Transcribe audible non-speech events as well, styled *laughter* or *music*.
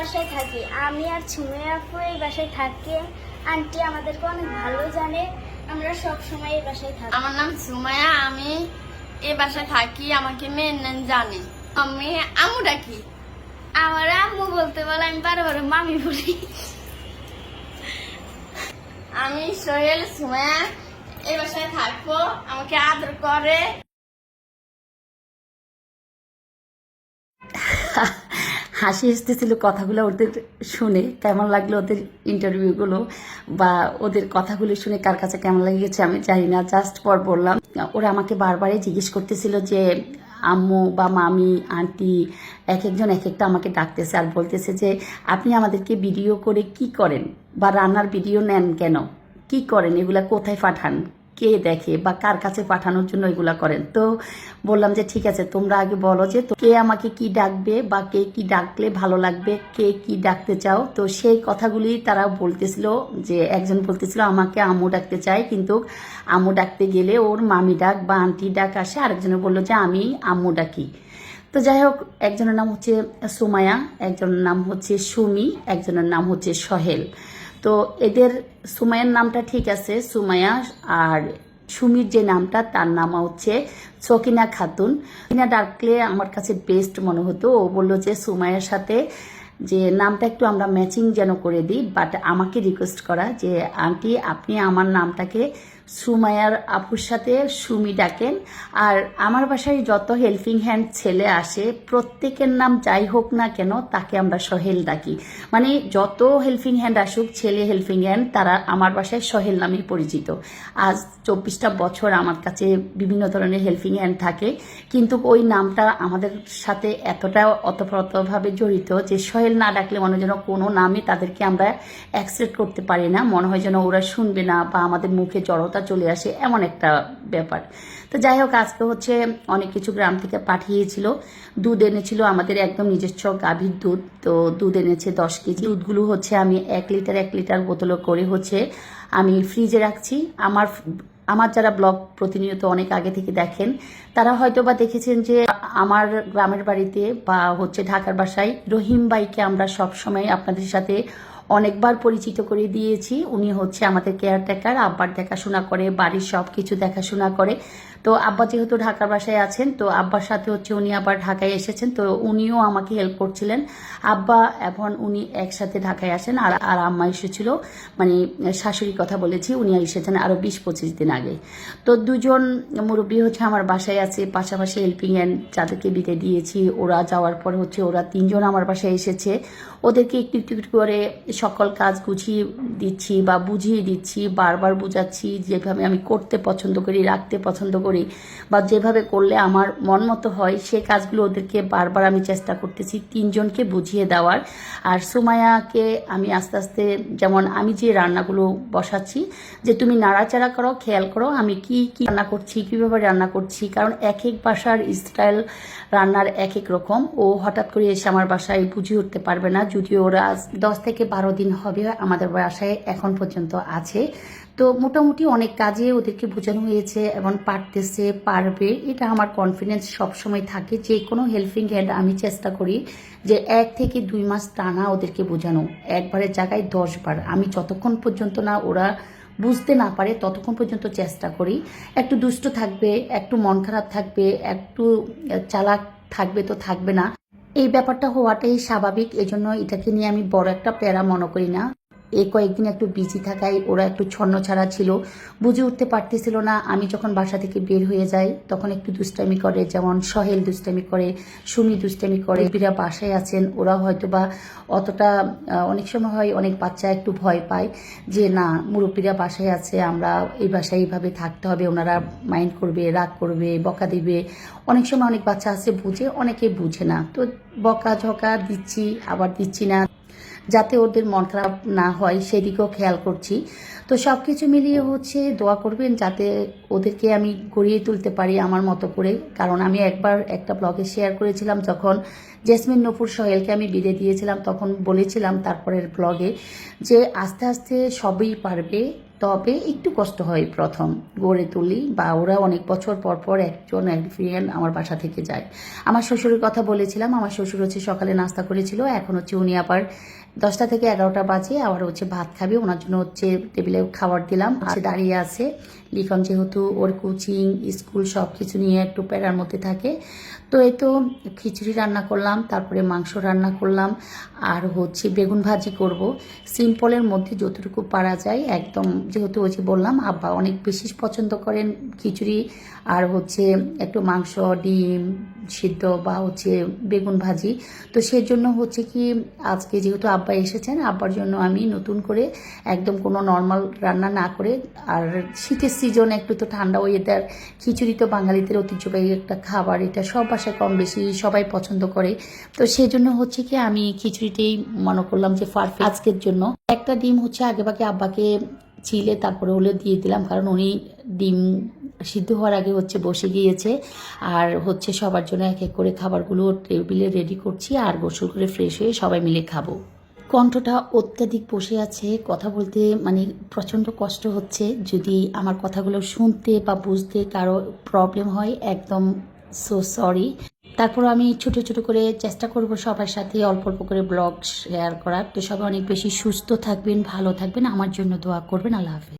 বাসায় থাকি। আমি আর ছুমে আপু এই বাসায় থাকি। আন্টি আমাদেরকে অনেক ভালো জানে। আমরা সব সময় এই বাসায় থাকি। আমার নাম সুমায়া আমি এ বাসায় থাকি আমাকে মেয়ের নাম জানে। আমি আমু ডাকি। আমার আম্মু বলতে বলে আমি বারবার মামি বলি। আমি সোহেল সুমায়া এই বাসায় থাকব। আমাকে আদর করে। *laughs* হাসি এসতেছিল কথাগুলো ওদের শুনে, কেমন লাগল ওদের ইন্টারভিউগুলো বা ওদের কথাগুলো শুনে কার কাছে কেমন লেগেছে আমি জানি না জাস্ট পর বললাম। ওরা আমাকে বারবারই জিজ্ঞেস করতেছিল যে, আম্মু বা মামি, আন্টি এক একজন এক একটা আমাকে ডাকতেছে আর বলতেছে যে, আপনি আমাদেরকে ভিডিও করে কি করেন? বা রান্নার ভিডিও নেন কেন? কি করেন? এগুলা কোথায় পাঠান? কে দেখে বা কার কাছে পাঠানোর জন্য এগুলা করেন। তো বললাম যে, ঠিক আছে, তোমরা আগে বলো যে কে আমাকে কি ডাকবে বা কে কি ডাকলে ভালো লাগবে, কে কি ডাকতে চাও? তো সেই কথাগুলি তারা বলতেছিল যে, একজন বলতেছিল, আমাকে আম্মু ডাকতে চাই কিন্তু আম্মু ডাকতে গেলে ওর মামি ডাক বা আন্টি ডাক আসে, আরেকজনে বলল যে, আমি আম্মু ডাকি। তো যাই হোক, একজনের নাম হচ্ছে সুমায়া একজনের নাম হচ্ছে সুমি, একজনের নাম হচ্ছে সহেল। তো এদের সুমায়ার নামটা ঠিক আছে সুমায়া আর সুমির যে নামটা, তার নাম হচ্ছে সকিনা খাতুন। ডাকলে আমার কাছে বেস্ট মনে হতো। ও বলল যে সুমায়ার সাথে যে নামটা একটু আমরা ম্যাচিং যেন করে দিই বাট আমাকে রিকোয়েস্ট করা যে আন্টি আপনি আমার নামটাকে সুমায়ার আপুর সাথে সুমি ডাকেন। আর আমার বাসায় যত হেল্পিং হ্যান্ড ছেলে আসে, প্রত্যেকের নাম যাই হোক না কেন, তাকে আমরা সহেল ডাকি। মানে যত হেল্পিং হ্যান্ড আসুক, ছেলে হেল্পিং হ্যান্ড তারা আমার বাসায় সহেল নামেই পরিচিত। আজ চব্বিশটা বছর আমার কাছে বিভিন্ন ধরনের হেল্পিং হ্যান্ড থাকে, কিন্তু ওই নামটা আমাদের সাথে এতটা অতপ্রতভাবে জড়িত যে সহেল না ডাকলে মনে হয় যেন কোনো নামে তাদেরকে আমরা অ্যাকসেপ্ট করতে পারি না। মনে হয় যেন ওরা শুনবে না বা আমাদের মুখে জড়তা চলে আসে, এমন একটা ব্যাপার। তো যাই হোক, আজকে হচ্ছে অনেক কিছু গ্রাম থেকে পাঠিয়েছিল। দুধ এনেছিল আমাদের একদম নিজস্ব গাভীর দুধ। তো দুধ এনেছে দশ কেজি। দুধগুলো হচ্ছে আমি এক লিটার এক লিটার বোতলে করে হচ্ছে আমি ফ্রিজে রাখছি। আমার আমার যারা ব্লগ প্রতিনিয়ত অনেক আগে থেকে দেখেন, তারা হয়তো বা দেখেছেন যে আমার গ্রামের বাড়িতে বা হচ্ছে ঢাকার বাসায় রহিম বাইকে আমরা সবসময় আপনাদের সাথে অনেকবার পরিচিত করে দিয়েছি। উনি হচ্ছে আমাদের কেয়ারটেকার আব্বার দেখাশোনা করে, বাড়ির সব কিছু দেখাশোনা করে। তো আব্বা যেহেতু ঢাকার বাসায় আছেন, তো আব্বার সাথে হচ্ছে উনি আবার ঢাকায় এসেছেন, তো উনিও আমাকে হেল্প করছিলেন। আব্বা এখন উনি একসাথে ঢাকায় আসেন, আর আর আম্মা এসেছিল মানে শাশুড়ির কথা বলেছি, উনি এসেছেন আরও বিশ পঁচিশ দিন আগে। তো দুজন মুরব্বী হচ্ছে আমার বাসায় আছে, পাশাপাশি হেল্পিং হ্যান্ড যাদেরকে বিদে দিয়েছি, ওরা যাওয়ার পর হচ্ছে ওরা তিনজন আমার বাসায় এসেছে। ওদেরকে একটু একটু করে সকল কাজ গুছিয়ে দিচ্ছি বা বুঝিয়ে দিচ্ছি, বারবার বুঝাচ্ছি, যেভাবে আমি করতে পছন্দ করি, রাখতে পছন্দ করি। বা যেভাবে করলে আমার মন মতো হয়, সে কাজগুলো ওদেরকে বারবার আমি চেষ্টা করতেছি তিনজনকে বুঝিয়ে দেওয়ার। আর সুমায়াকে আমি আস্তে আস্তে যেমন আমি যে রান্নাগুলো বসাচ্ছি, যে তুমি নাড়াচাড়া করো, খেয়াল করো আমি কি কি রান্না করছি, কীভাবে রান্না করছি, কারণ এক এক বাসার স্টাইল রান্নার এক এক রকম। ও হঠাৎ করে এসে আমার বাসায় বুঝিয়ে উঠতে পারবে না, যদিও ওরা দশ থেকে বারো দিন হবে আমাদের বাসায় এখন পর্যন্ত আছে। তো মোটামুটি অনেক কাজে ওদেরকে বোঝানো হয়েছে এবং পারতেছে পারবে, এটা আমার কনফিডেন্স সবসময় থাকে। যে কোনো হেল্পিং হ্যান্ড আমি চেষ্টা করি যে এক থেকে দুই মাস টানা ওদেরকে বোঝানো। একবারের জায়গায় দশবার আমি যতক্ষণ পর্যন্ত না ওরা বুঝতে না পারে, ততক্ষণ পর্যন্ত চেষ্টা করি। একটু দুষ্ট থাকবে, একটু মন খারাপ থাকবে, একটু চালাক থাকবে তো থাকবে না। এই ব্যাপারটা হওয়াটাই স্বাভাবিক। এজন্য এটাকে নিয়ে আমি বড় একটা প্যারা মনে করি না। এই কয়েকদিন একটু বিজি থাকায় ওরা একটু ছন্ন ছাড়া ছিল। বুঝে উঠতে পারতেছিল না, আমি যখন বাসা থেকে বের হয়ে যাই, তখন একটু দুষ্টামি করে, যেমন সহেল দুষ্টামি করে, সুমি দুষ্টামি করে। বিরা বাসায় আছেন, ওরা হয়তো বা অতটা অনেক সময় হয় অনেক বাচ্চা একটু ভয় পায় যে, না, মুরব্বীরা বাসায় আছে, আমরা এই বাসায় এইভাবে থাকতে হবে, ওনারা মাইন্ড করবে, রাগ করবে, বকা দিবে। অনেক সময় অনেক বাচ্চা আছে, বুঝে অনেকে বুঝে না। তো বকা ঝকা দিচ্ছি, আবার দিচ্ছি না। যাতে ওদের মন খারাপ না হয়, সেদিকেও খেয়াল করছি। তো সব কিছু মিলিয়ে হচ্ছে দোয়া করবেন যাতে ওদেরকে আমি গড়িয়ে তুলতে পারি আমার মতো করে। কারণ আমি একবার একটা ব্লগে শেয়ার করেছিলাম যখন জেসমিন নপুর সোহেলকে আমি বিদে দিয়েছিলাম, তখন বলেছিলাম তারপরের ব্লগে যে আস্তে আস্তে সবই পারবে, তবে একটু কষ্ট হয় প্রথম গড়ে তুলি বা ওরা অনেক বছর পর পর একজন একজন আমার বাসা থেকে যায়। আমার শ্বশুরের কথা বলেছিলাম, আমার শ্বশুর হচ্ছে সকালে নাস্তা করেছিল, এখন হচ্ছে উনি আবার দশটা থেকে এগারোটা বাজে আবার হচ্ছে ভাত খাবে। ওনার জন্য হচ্ছে টেবিলে খাবার দিলাম। আছে দাঁড়িয়ে আছে। লিখন যেহেতু ওর কোচিং স্কুল সব কিছু নিয়ে একটু প্যারার মধ্যে থাকে। তো এই তো খিচুড়ি রান্না করলাম, তারপরে মাংস রান্না করলাম, আর হচ্ছে বেগুন ভাজি করব। সিম্পলের মধ্যে যতটুকু পারা যায়, একদম যেহেতু ওই যে বললাম, আব্বা অনেক বেশি পছন্দ করেন খিচুড়ি, আর হচ্ছে একটু মাংস, ডিম সিদ্ধ বা হচ্ছে বেগুন ভাজি। তো সেজন্য হচ্ছে কি, আজকে যেহেতু আব্বা এসেছেন, আব্বার জন্য আমি নতুন করে একদম কোনো নর্মাল রান্না না করে, আর শীতের সিজন একটু তো ঠান্ডা ওয়েদার খিচুড়ি তো বাঙালিদের ঐতিহ্যবাহী একটা খাবার, এটা সব বাসায় কম বেশি সবাই পছন্দ করে। তো সেই জন্য হচ্ছে কি আমি খিচুড়িটাই মনে করলাম যে পারফেক্ট আজকের জন্য। একটা ডিম হচ্ছে আগে বাগে আব্বাকে ছিলে তারপরে হলে দিয়ে দিলাম, কারণ উনি ডিম সিদ্ধ হওয়ার আগে হচ্ছে বসে গিয়েছে। আর হচ্ছে সবার জন্য এক এক করে খাবারগুলো টেবিলে রেডি করছি, আর গোসল করে ফ্রেশ হয়ে সবাই মিলে খাব। কণ্ঠটা অত্যাধিক বসে আছে, কথা বলতে মানে প্রচণ্ড কষ্ট হচ্ছে। যদি আমার কথাগুলো শুনতে বা বুঝতে কারও প্রবলেম হয়, একদম সো সরি তারপর আমি ছোট ছোট করে চেষ্টা করব সবার সাথে অল্প অল্প করে ব্লগ শেয়ার করার। তো সবাই অনেক বেশি সুস্থ থাকবেন, ভালো থাকবেন। আমার জন্য দোয়া করবেন। আল্লাহ হাফেজ।